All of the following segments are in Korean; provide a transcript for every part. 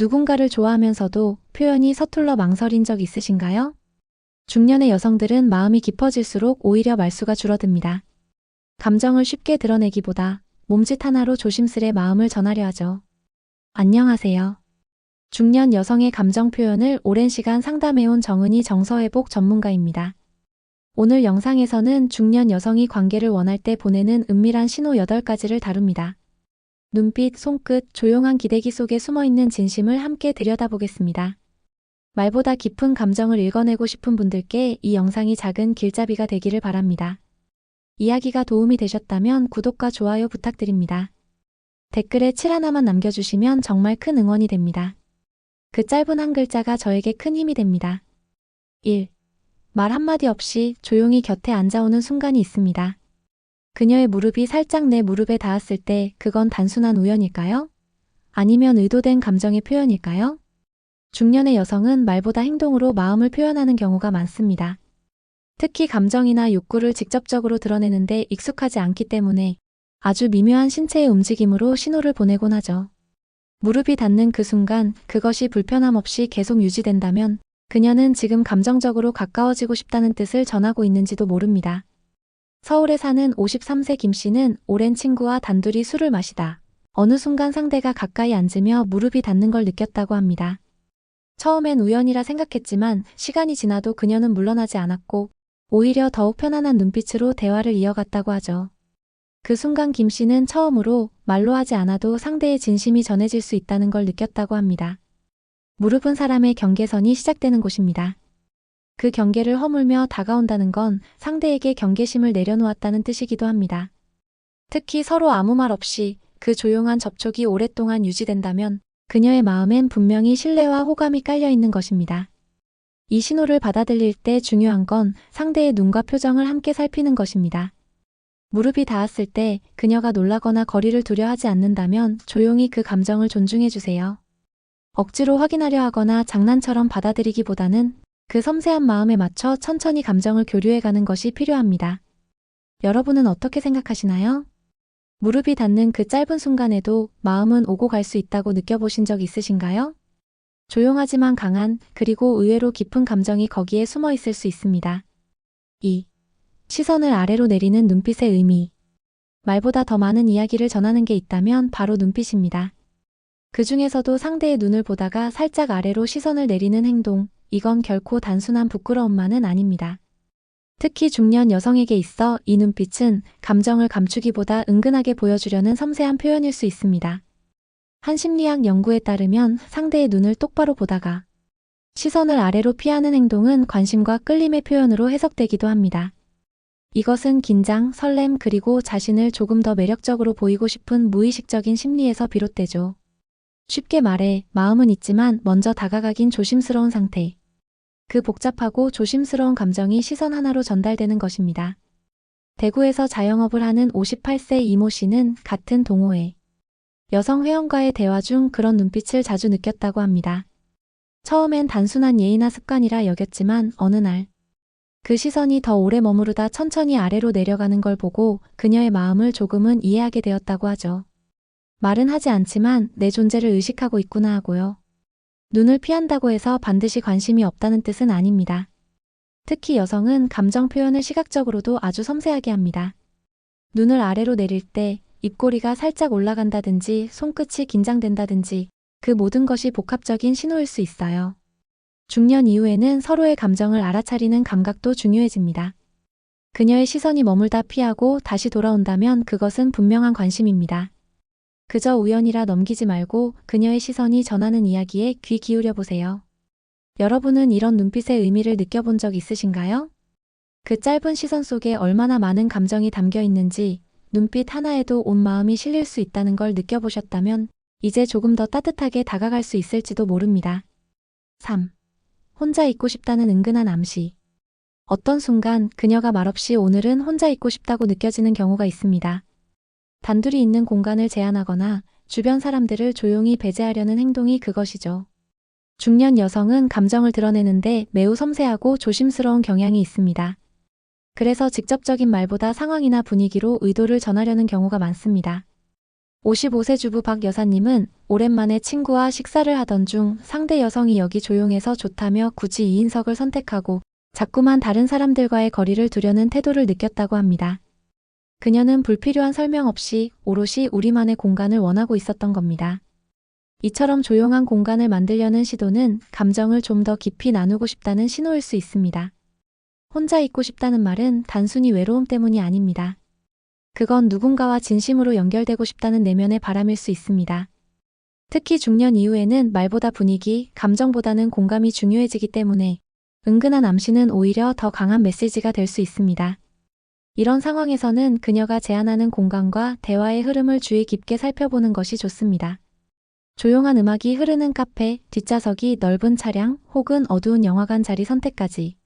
누군가를 좋아하면서도 표현이 서툴러 망설인 적 있으신가요? 중년의 여성들은 마음이 깊어질수록 오히려 말수가 줄어듭니다. 감정을 쉽게 드러내기보다 몸짓 하나로 조심스레 마음을 전하려 하죠. 안녕하세요. 중년 여성의 감정 표현을 오랜 시간 상담해온 정은희 정서회복 전문가입니다. 오늘 영상에서는 중년 여성이 관계를 원할 때 보내는 은밀한 신호 8가지를 다룹니다. 눈빛, 손끝, 조용한 기대기 속에 숨어있는 진심을 함께 들여다보겠습니다. 말보다 깊은 감정을 읽어내고 싶은 분들께 이 영상이 작은 길잡이가 되기를 바랍니다. 이야기가 도움이 되셨다면 구독과 좋아요 부탁드립니다. 댓글에 칠 하나만 남겨주시면 정말 큰 응원이 됩니다. 그 짧은 한 글자가 저에게 큰 힘이 됩니다. 1. 말 한마디 없이 조용히 곁에 앉아오는 순간이 있습니다. 그녀의 무릎이 살짝 내 무릎에 닿았을 때 그건 단순한 우연일까요? 아니면 의도된 감정의 표현일까요? 중년의 여성은 말보다 행동으로 마음을 표현하는 경우가 많습니다. 특히 감정이나 욕구를 직접적으로 드러내는데 익숙하지 않기 때문에 아주 미묘한 신체의 움직임으로 신호를 보내곤 하죠. 무릎이 닿는 그 순간 그것이 불편함 없이 계속 유지된다면 그녀는 지금 감정적으로 가까워지고 싶다는 뜻을 전하고 있는지도 모릅니다. 서울에 사는 53세 김 씨는 오랜 친구와 단둘이 술을 마시다. 어느 순간 상대가 가까이 앉으며 무릎이 닿는 걸 느꼈다고 합니다. 처음엔 우연이라 생각했지만 시간이 지나도 그녀는 물러나지 않았고 오히려 더욱 편안한 눈빛으로 대화를 이어갔다고 하죠. 그 순간 김 씨는 처음으로 말로 하지 않아도 상대의 진심이 전해질 수 있다는 걸 느꼈다고 합니다. 무릎은 사람의 경계선이 시작되는 곳입니다. 그 경계를 허물며 다가온다는 건 상대에게 경계심을 내려놓았다는 뜻이기도 합니다. 특히 서로 아무 말 없이 그 조용한 접촉이 오랫동안 유지된다면 그녀의 마음엔 분명히 신뢰와 호감이 깔려 있는 것입니다. 이 신호를 받아들일 때 중요한 건 상대의 눈과 표정을 함께 살피는 것입니다. 무릎이 닿았을 때 그녀가 놀라거나 거리를 두려 하지 않는다면 조용히 그 감정을 존중해 주세요. 억지로 확인하려 하거나 장난처럼 받아들이기보다는 그 섬세한 마음에 맞춰 천천히 감정을 교류해 가는 것이 필요합니다. 여러분은 어떻게 생각하시나요? 무릎이 닿는 그 짧은 순간에도 마음은 오고 갈 수 있다고 느껴보신 적 있으신가요? 조용하지만 강한 그리고 의외로 깊은 감정이 거기에 숨어 있을 수 있습니다. 2. 시선을 아래로 내리는 눈빛의 의미. 말보다 더 많은 이야기를 전하는 게 있다면 바로 눈빛입니다. 그 중에서도 상대의 눈을 보다가 살짝 아래로 시선을 내리는 행동, 이건 결코 단순한 부끄러움만은 아닙니다. 특히 중년 여성에게 있어 이 눈빛은 감정을 감추기보다 은근하게 보여주려는 섬세한 표현일 수 있습니다. 한 심리학 연구에 따르면 상대의 눈을 똑바로 보다가 시선을 아래로 피하는 행동은 관심과 끌림의 표현으로 해석되기도 합니다. 이것은 긴장, 설렘, 그리고 자신을 조금 더 매력적으로 보이고 싶은 무의식적인 심리에서 비롯되죠. 쉽게 말해, 마음은 있지만 먼저 다가가긴 조심스러운 상태. 그 복잡하고 조심스러운 감정이 시선 하나로 전달되는 것입니다. 대구에서 자영업을 하는 58세 이모 씨는 같은 동호회 여성 회원과의 대화 중 그런 눈빛을 자주 느꼈다고 합니다. 처음엔 단순한 예의나 습관이라 여겼지만 어느 날 그 시선이 더 오래 머무르다 천천히 아래로 내려가는 걸 보고 그녀의 마음을 조금은 이해하게 되었다고 하죠. 말은 하지 않지만 내 존재를 의식하고 있구나 하고요. 눈을 피한다고 해서 반드시 관심이 없다는 뜻은 아닙니다. 특히 여성은 감정 표현을 시각적으로도 아주 섬세하게 합니다. 눈을 아래로 내릴 때 입꼬리가 살짝 올라간다든지 손끝이 긴장된다든지 그 모든 것이 복합적인 신호일 수 있어요. 중년 이후에는 서로의 감정을 알아차리는 감각도 중요해집니다. 그녀의 시선이 머물다 피하고 다시 돌아온다면 그것은 분명한 관심입니다. 그저 우연이라 넘기지 말고 그녀의 시선이 전하는 이야기에 귀 기울여 보세요. 여러분은 이런 눈빛의 의미를 느껴본 적 있으신가요? 그 짧은 시선 속에 얼마나 많은 감정이 담겨 있는지 눈빛 하나에도 온 마음이 실릴 수 있다는 걸 느껴보셨다면 이제 조금 더 따뜻하게 다가갈 수 있을지도 모릅니다. 3. 혼자 있고 싶다는 은근한 암시. 어떤 순간 그녀가 말없이 오늘은 혼자 있고 싶다고 느껴지는 경우가 있습니다. 단둘이 있는 공간을 제한하거나 주변 사람들을 조용히 배제하려는 행동이 그것이죠. 중년 여성은 감정을 드러내는데 매우 섬세하고 조심스러운 경향이 있습니다. 그래서 직접적인 말보다 상황이나 분위기로 의도를 전하려는 경우가 많습니다. 55세 주부 박 여사님은 오랜만에 친구와 식사를 하던 중 상대 여성이 여기 조용해서 좋다며 굳이 2인석을 선택하고 자꾸만 다른 사람들과의 거리를 두려는 태도를 느꼈다고 합니다. 그녀는 불필요한 설명 없이 오롯이 우리만의 공간을 원하고 있었던 겁니다. 이처럼 조용한 공간을 만들려는 시도는 감정을 좀 더 깊이 나누고 싶다는 신호일 수 있습니다. 혼자 있고 싶다는 말은 단순히 외로움 때문이 아닙니다. 그건 누군가와 진심으로 연결되고 싶다는 내면의 바람일 수 있습니다. 특히 중년 이후에는 말보다 분위기, 감정보다는 공감이 중요해지기 때문에 은근한 암시는 오히려 더 강한 메시지가 될 수 있습니다. 이런 상황에서는 그녀가 제안하는 공간과 대화의 흐름을 주의 깊게 살펴보는 것이 좋습니다. 조용한 음악이 흐르는 카페, 뒷좌석이 넓은 차량 혹은 어두운 영화관 자리 선택까지.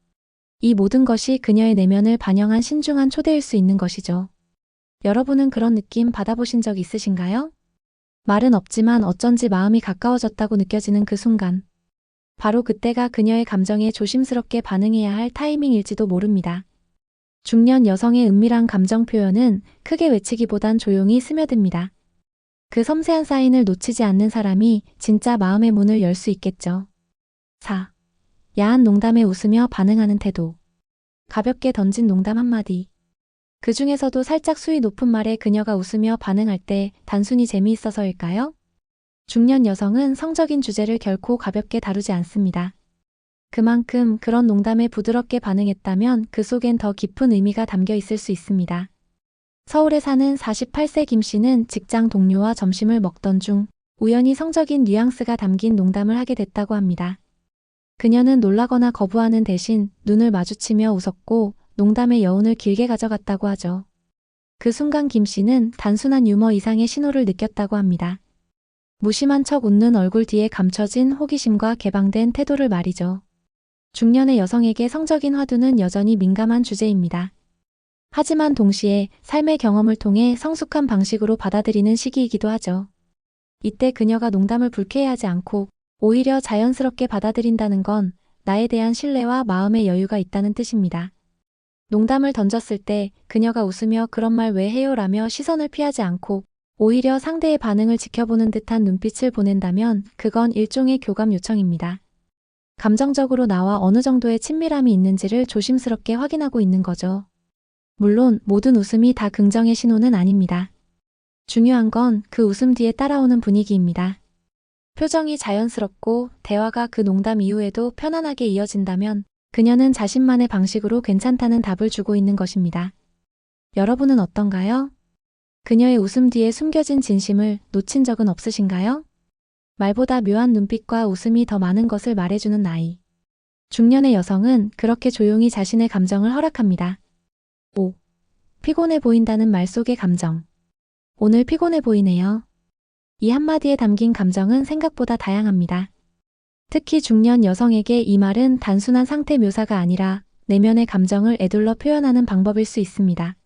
이 모든 것이 그녀의 내면을 반영한 신중한 초대일 수 있는 것이죠. 여러분은 그런 느낌 받아보신 적 있으신가요? 말은 없지만 어쩐지 마음이 가까워졌다고 느껴지는 그 순간. 바로 그때가 그녀의 감정에 조심스럽게 반응해야 할 타이밍일지도 모릅니다. 중년 여성의 은밀한 감정 표현은 크게 외치기보단 조용히 스며듭니다. 그 섬세한 사인을 놓치지 않는 사람이 진짜 마음의 문을 열 수 있겠죠. 4. 야한 농담에 웃으며 반응하는 태도. 가볍게 던진 농담 한마디. 그 중에서도 살짝 수위 높은 말에 그녀가 웃으며 반응할 때 단순히 재미있어서일까요? 중년 여성은 성적인 주제를 결코 가볍게 다루지 않습니다. 그만큼 그런 농담에 부드럽게 반응했다면 그 속엔 더 깊은 의미가 담겨 있을 수 있습니다. 서울에 사는 48세 김 씨는 직장 동료와 점심을 먹던 중 우연히 성적인 뉘앙스가 담긴 농담을 하게 됐다고 합니다. 그녀는 놀라거나 거부하는 대신 눈을 마주치며 웃었고 농담의 여운을 길게 가져갔다고 하죠. 그 순간 김 씨는 단순한 유머 이상의 신호를 느꼈다고 합니다. 무심한 척 웃는 얼굴 뒤에 감춰진 호기심과 개방된 태도를 말이죠. 중년의 여성에게 성적인 화두는 여전히 민감한 주제입니다. 하지만 동시에 삶의 경험을 통해 성숙한 방식으로 받아들이는 시기이기도 하죠. 이때 그녀가 농담을 불쾌해하지 않고 오히려 자연스럽게 받아들인다는 건 나에 대한 신뢰와 마음의 여유가 있다는 뜻입니다. 농담을 던졌을 때 그녀가 웃으며 그런 말 왜 해요 라며 시선을 피하지 않고 오히려 상대의 반응을 지켜보는 듯한 눈빛을 보낸다면 그건 일종의 교감 요청입니다. 감정적으로 나와 어느 정도의 친밀함이 있는지를 조심스럽게 확인하고 있는 거죠. 물론 모든 웃음이 다 긍정의 신호는 아닙니다. 중요한 건 그 웃음 뒤에 따라오는 분위기입니다. 표정이 자연스럽고 대화가 그 농담 이후에도 편안하게 이어진다면 그녀는 자신만의 방식으로 괜찮다는 답을 주고 있는 것입니다. 여러분은 어떤가요? 그녀의 웃음 뒤에 숨겨진 진심을 놓친 적은 없으신가요? 말보다 묘한 눈빛과 웃음이 더 많은 것을 말해주는 나이. 중년의 여성은 그렇게 조용히 자신의 감정을 허락합니다. 5. 피곤해 보인다는 말 속의 감정. 오늘 피곤해 보이네요. 이 한마디에 담긴 감정은 생각보다 다양합니다. 특히 중년 여성에게 이 말은 단순한 상태 묘사가 아니라 내면의 감정을 애둘러 표현하는 방법일 수 있습니다.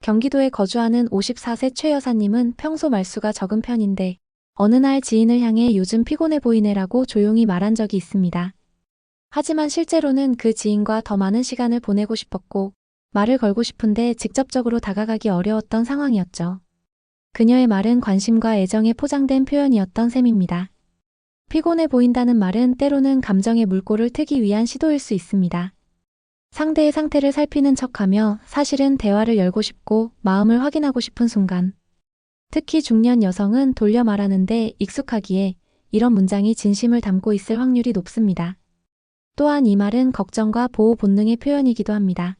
경기도에 거주하는 54세 최 여사님은 평소 말수가 적은 편인데 어느 날 지인을 향해 요즘 피곤해 보이네라고 조용히 말한 적이 있습니다. 하지만 실제로는 그 지인과 더 많은 시간을 보내고 싶었고 말을 걸고 싶은데 직접적으로 다가가기 어려웠던 상황이었죠. 그녀의 말은 관심과 애정에 포장된 표현이었던 셈입니다. 피곤해 보인다는 말은 때로는 감정의 물꼬를 트기 위한 시도일 수 있습니다. 상대의 상태를 살피는 척하며 사실은 대화를 열고 싶고 마음을 확인하고 싶은 순간. 특히 중년 여성은 돌려 말하는데 익숙하기에 이런 문장이 진심을 담고 있을 확률이 높습니다. 또한 이 말은 걱정과 보호 본능의 표현이기도 합니다.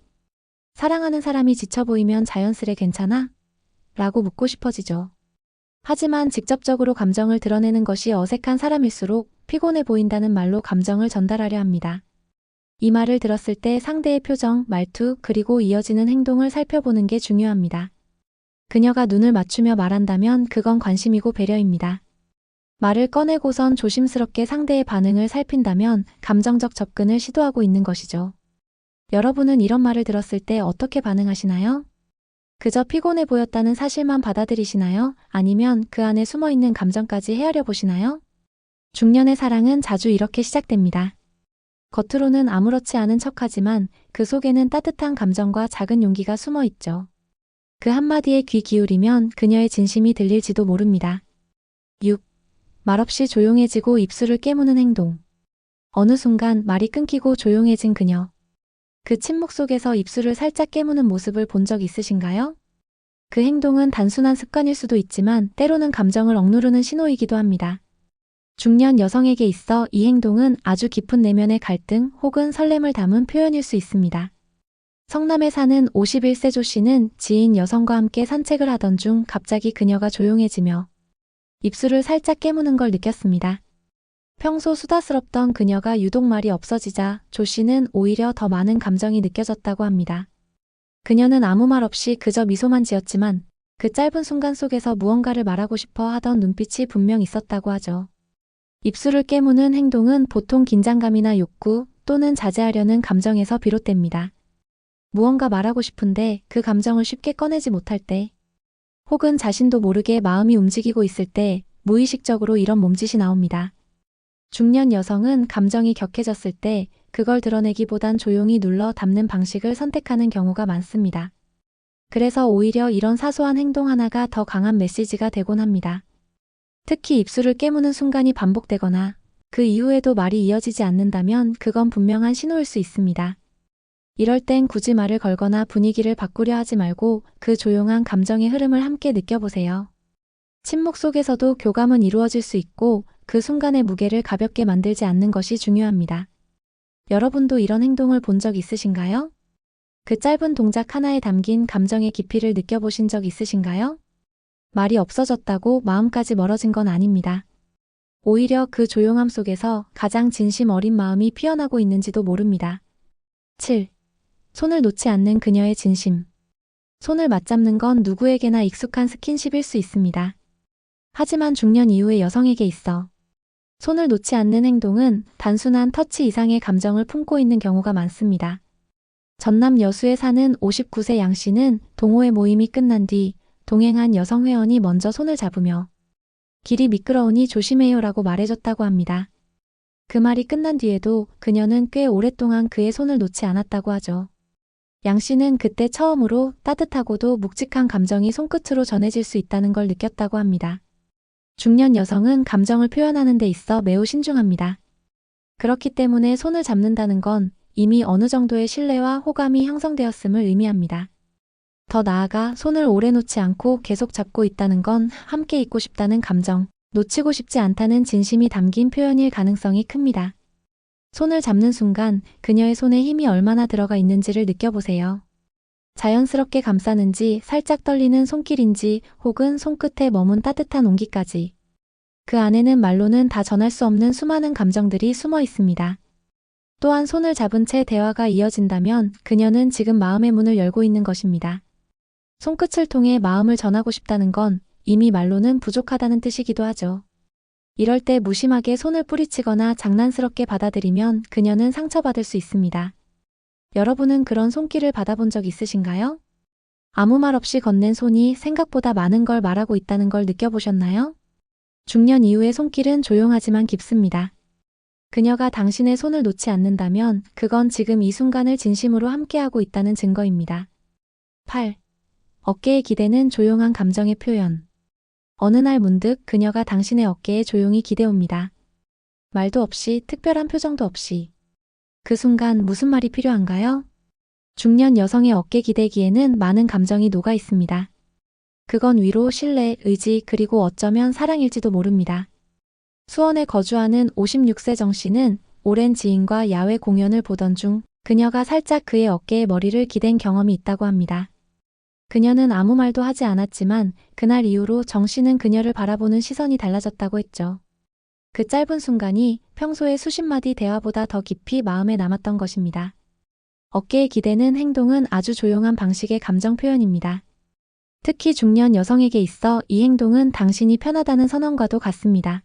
사랑하는 사람이 지쳐 보이면 자연스레 괜찮아? 라고 묻고 싶어지죠. 하지만 직접적으로 감정을 드러내는 것이 어색한 사람일수록 피곤해 보인다는 말로 감정을 전달하려 합니다. 이 말을 들었을 때 상대의 표정, 말투, 그리고 이어지는 행동을 살펴보는 게 중요합니다. 그녀가 눈을 맞추며 말한다면 그건 관심이고 배려입니다. 말을 꺼내고선 조심스럽게 상대의 반응을 살핀다면 감정적 접근을 시도하고 있는 것이죠. 여러분은 이런 말을 들었을 때 어떻게 반응하시나요? 그저 피곤해 보였다는 사실만 받아들이시나요? 아니면 그 안에 숨어 있는 감정까지 헤아려 보시나요? 중년의 사랑은 자주 이렇게 시작됩니다. 겉으로는 아무렇지 않은 척하지만 그 속에는 따뜻한 감정과 작은 용기가 숨어 있죠. 그 한마디에 귀 기울이면 그녀의 진심이 들릴지도 모릅니다. 6. 말없이 조용해지고 입술을 깨무는 행동. 어느 순간 말이 끊기고 조용해진 그녀. 그 침묵 속에서 입술을 살짝 깨무는 모습을 본 적 있으신가요? 그 행동은 단순한 습관일 수도 있지만 때로는 감정을 억누르는 신호이기도 합니다. 중년 여성에게 있어 이 행동은 아주 깊은 내면의 갈등 혹은 설렘을 담은 표현일 수 있습니다. 성남에 사는 51세 조 씨는 지인 여성과 함께 산책을 하던 중 갑자기 그녀가 조용해지며 입술을 살짝 깨무는 걸 느꼈습니다. 평소 수다스럽던 그녀가 유독 말이 없어지자 조 씨는 오히려 더 많은 감정이 느껴졌다고 합니다. 그녀는 아무 말 없이 그저 미소만 지었지만 그 짧은 순간 속에서 무언가를 말하고 싶어 하던 눈빛이 분명 있었다고 하죠. 입술을 깨무는 행동은 보통 긴장감이나 욕구 또는 자제하려는 감정에서 비롯됩니다. 무언가 말하고 싶은데 그 감정을 쉽게 꺼내지 못할 때, 혹은 자신도 모르게 마음이 움직이고 있을 때 무의식적으로 이런 몸짓이 나옵니다. 중년 여성은 감정이 격해졌을 때 그걸 드러내기보단 조용히 눌러 담는 방식을 선택하는 경우가 많습니다. 그래서 오히려 이런 사소한 행동 하나가 더 강한 메시지가 되곤 합니다. 특히 입술을 깨무는 순간이 반복되거나 그 이후에도 말이 이어지지 않는다면 그건 분명한 신호일 수 있습니다. 이럴 땐 굳이 말을 걸거나 분위기를 바꾸려 하지 말고 그 조용한 감정의 흐름을 함께 느껴보세요. 침묵 속에서도 교감은 이루어질 수 있고 그 순간의 무게를 가볍게 만들지 않는 것이 중요합니다. 여러분도 이런 행동을 본 적 있으신가요? 그 짧은 동작 하나에 담긴 감정의 깊이를 느껴보신 적 있으신가요? 말이 없어졌다고 마음까지 멀어진 건 아닙니다. 오히려 그 조용함 속에서 가장 진심 어린 마음이 피어나고 있는지도 모릅니다. 7. 손을 놓지 않는 그녀의 진심. 손을 맞잡는 건 누구에게나 익숙한 스킨십일 수 있습니다. 하지만 중년 이후의 여성에게 있어 손을 놓지 않는 행동은 단순한 터치 이상의 감정을 품고 있는 경우가 많습니다. 전남 여수에 사는 59세 양 씨는 동호회 모임이 끝난 뒤 동행한 여성 회원이 먼저 손을 잡으며 길이 미끄러우니 조심해요라고 말해줬다고 합니다. 그 말이 끝난 뒤에도 그녀는 꽤 오랫동안 그의 손을 놓지 않았다고 하죠. 양 씨는 그때 처음으로 따뜻하고도 묵직한 감정이 손끝으로 전해질 수 있다는 걸 느꼈다고 합니다. 중년 여성은 감정을 표현하는 데 있어 매우 신중합니다. 그렇기 때문에 손을 잡는다는 건 이미 어느 정도의 신뢰와 호감이 형성되었음을 의미합니다. 더 나아가 손을 오래 놓지 않고 계속 잡고 있다는 건 함께 있고 싶다는 감정, 놓치고 싶지 않다는 진심이 담긴 표현일 가능성이 큽니다. 손을 잡는 순간 그녀의 손에 힘이 얼마나 들어가 있는지를 느껴보세요. 자연스럽게 감싸는지 살짝 떨리는 손길인지 혹은 손끝에 머문 따뜻한 온기까지. 그 안에는 말로는 다 전할 수 없는 수많은 감정들이 숨어 있습니다. 또한 손을 잡은 채 대화가 이어진다면 그녀는 지금 마음의 문을 열고 있는 것입니다. 손끝을 통해 마음을 전하고 싶다는 건 이미 말로는 부족하다는 뜻이기도 하죠. 이럴 때 무심하게 손을 뿌리치거나 장난스럽게 받아들이면 그녀는 상처받을 수 있습니다. 여러분은 그런 손길을 받아본 적 있으신가요? 아무 말 없이 건넨 손이 생각보다 많은 걸 말하고 있다는 걸 느껴보셨나요? 중년 이후의 손길은 조용하지만 깊습니다. 그녀가 당신의 손을 놓지 않는다면 그건 지금 이 순간을 진심으로 함께하고 있다는 증거입니다. 8. 어깨에 기대는 조용한 감정의 표현. 어느 날 문득 그녀가 당신의 어깨에 조용히 기대옵니다. 말도 없이 특별한 표정도 없이. 그 순간 무슨 말이 필요한가요? 중년 여성의 어깨 기대기에는 많은 감정이 녹아 있습니다. 그건 위로, 신뢰, 의지, 그리고 어쩌면 사랑일지도 모릅니다. 수원에 거주하는 56세 정 씨는 오랜 지인과 야외 공연을 보던 중 그녀가 살짝 그의 어깨에 머리를 기댄 경험이 있다고 합니다. 그녀는 아무 말도 하지 않았지만 그날 이후로 정 씨는 그녀를 바라보는 시선이 달라졌다고 했죠. 그 짧은 순간이 평소의 수십 마디 대화보다 더 깊이 마음에 남았던 것입니다. 어깨에 기대는 행동은 아주 조용한 방식의 감정 표현입니다. 특히 중년 여성에게 있어 이 행동은 당신이 편하다는 선언과도 같습니다.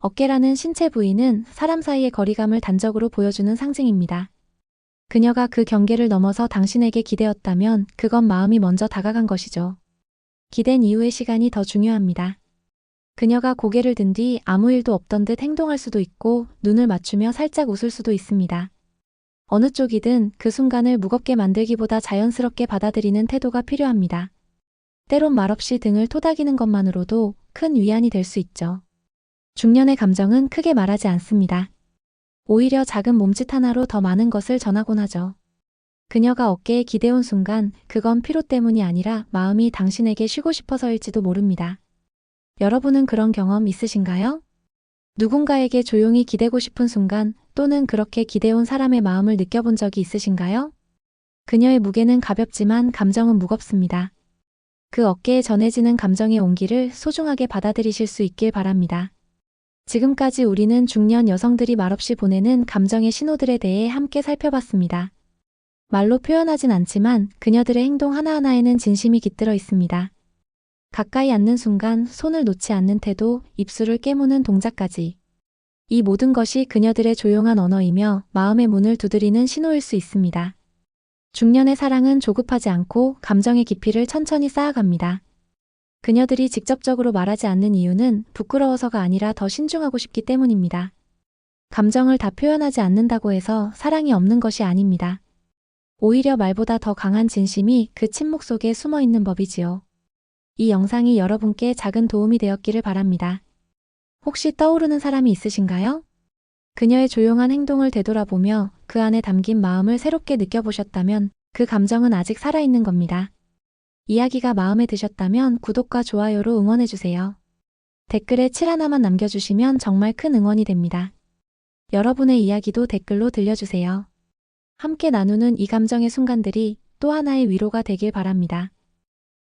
어깨라는 신체 부위는 사람 사이의 거리감을 단적으로 보여주는 상징입니다. 그녀가 그 경계를 넘어서 당신에게 기대었다면 그건 마음이 먼저 다가간 것이죠. 기댄 이후의 시간이 더 중요합니다. 그녀가 고개를 든 뒤 아무 일도 없던 듯 행동할 수도 있고 눈을 맞추며 살짝 웃을 수도 있습니다. 어느 쪽이든 그 순간을 무겁게 만들기보다 자연스럽게 받아들이는 태도가 필요합니다. 때론 말없이 등을 토닥이는 것만으로도 큰 위안이 될 수 있죠. 중년의 감정은 크게 말하지 않습니다. 오히려 작은 몸짓 하나로 더 많은 것을 전하곤 하죠. 그녀가 어깨에 기대온 순간 그건 피로 때문이 아니라 마음이 당신에게 쉬고 싶어서일지도 모릅니다. 여러분은 그런 경험 있으신가요? 누군가에게 조용히 기대고 싶은 순간 또는 그렇게 기대온 사람의 마음을 느껴본 적이 있으신가요? 그녀의 무게는 가볍지만 감정은 무겁습니다. 그 어깨에 전해지는 감정의 온기를 소중하게 받아들이실 수 있길 바랍니다. 지금까지 우리는 중년 여성들이 말없이 보내는 감정의 신호들에 대해 함께 살펴봤습니다. 말로 표현하진 않지만 그녀들의 행동 하나하나에는 진심이 깃들어 있습니다. 가까이 앉는 순간 손을 놓지 않는 태도, 입술을 깨무는 동작까지. 이 모든 것이 그녀들의 조용한 언어이며 마음의 문을 두드리는 신호일 수 있습니다. 중년의 사랑은 조급하지 않고 감정의 깊이를 천천히 쌓아갑니다. 그녀들이 직접적으로 말하지 않는 이유는 부끄러워서가 아니라 더 신중하고 싶기 때문입니다. 감정을 다 표현하지 않는다고 해서 사랑이 없는 것이 아닙니다. 오히려 말보다 더 강한 진심이 그 침묵 속에 숨어 있는 법이지요. 이 영상이 여러분께 작은 도움이 되었기를 바랍니다. 혹시 떠오르는 사람이 있으신가요? 그녀의 조용한 행동을 되돌아보며 그 안에 담긴 마음을 새롭게 느껴보셨다면 그 감정은 아직 살아있는 겁니다. 이야기가 마음에 드셨다면 구독과 좋아요로 응원해주세요. 댓글에 칠 하나만 남겨주시면 정말 큰 응원이 됩니다. 여러분의 이야기도 댓글로 들려주세요. 함께 나누는 이 감정의 순간들이 또 하나의 위로가 되길 바랍니다.